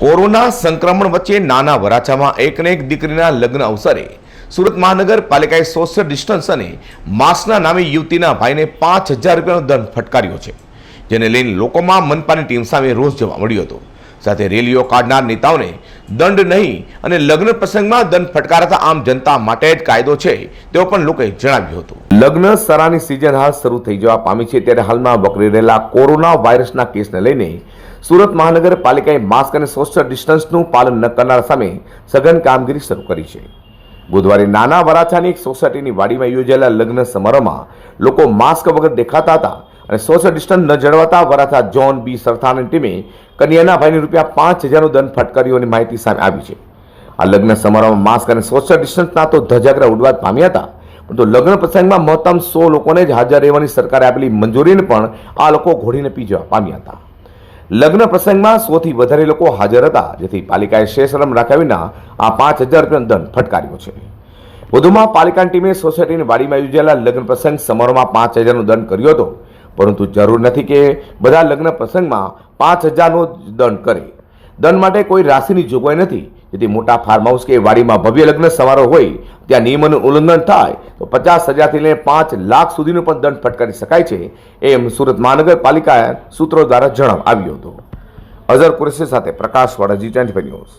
Corona સંક્રમણ વચ્ચે નાના વરાછામાં એકને એક દીકરીના લગ્ન અવસરે સુરત મહાનગરપાલિકાએ સોશિયલ ડિસ્ટન્સ અને માસ્કના નામે યુવતીના ભાઈને પાંચ હજાર રૂપિયાનો દંડ ફટકાર્યો છે, જેને લઈને લોકોમાં મનપાની ટીમ સામે રોષ જોવા મળ્યો હતો. સાથે રેલીઓ કાઢનાર નેતાઓને દંડ નહીં અને લગ્ન પ્રસંગમાં દંડ ફટકારાતા આમ જનતા માટે જ કાયદો છે, તેઓ પણ લોકોએ જણાવ્યું હતું. લગ્ન સરાની સિઝન હાલ શરૂ થઈ જવા પામી છે, ત્યારે હાલમાં વકરી રહેલા કોરોના વાયરસના કેસને લઈને સુરત મહાનગરપાલિકાએ માસ્ક અને સોશિયલ ડિસ્ટન્સનું પાલન ન કરનાર સામે સઘન કામગીરી શરૂ કરી છે. બુધવારે નાના વરાછાની એક સોસાયટીની વાડીમાં યોજાયેલા લગ્ન સમારોહમાં લોકો માસ્ક વગર દેખાતા હતા અને સોશિયલ ડિસ્ટન્સ ન જળવાતા વરાછા જોન બી સરથાની ટીમે કન્યાના ભાઈને રૂપિયા પાંચ હજારનું દંડ ફટકાર્યોની માહિતી સામે આવી છે. આ લગ્ન સમારોહમાં માસ્ક અને સોશિયલ ડિસ્ટન્સના તો ધજાગરા ઉડવા પામ્યા હતા. પરંતુ લગ્ન પ્રસંગમાં મહત્તમ સો લોકોને જ હાજર રહેવાની સરકારે આપેલી મંજૂરીને પણ આ લોકો ઘોડીને પી જવા પામ્યા હતા. લગ્ન પ્રસંગમાં સોથી વધારે લોકો હાજર હતા, જેથી પાલિકાએ શેષરમ રાખ્યા વિના આ પાંચ હજાર રૂપિયાનો દંડ ફટકાર્યો છે. વધુમાં પાલિકાની ટીમે સોસાયટીની વાડીમાં યોજાયેલા લગ્ન પ્રસંગ સમારોહમાં પાંચ હજારનો દંડ કર્યો હતો. પરંતુ જરૂર નથી કે બધા લગ્ન પ્રસંગમાં પાંચ હજારનો જ દંડ કરે. દંડ માટે કોઈ રાશિની જોગવાઈ નથી. જેથી મોટા ફાર્મ હાઉસ કે વાડીમાં ભવ્ય લગ્ન સમારોહ હોય, ત્યાં નિયમોનું ઉલ્લંઘન થાય, તો પચાસ હજારથી લઈને પાંચ લાખ સુધીનો પણ દંડ ફટકારી શકાય છે, એમ સુરત મહાનગરપાલિકા સૂત્રો દ્વારા જણાવ આવ્યું હતું. અઝર કુરેશી સાથે પ્રકાશ વાળાજી ટ્વેન્ટી ન્યૂઝ.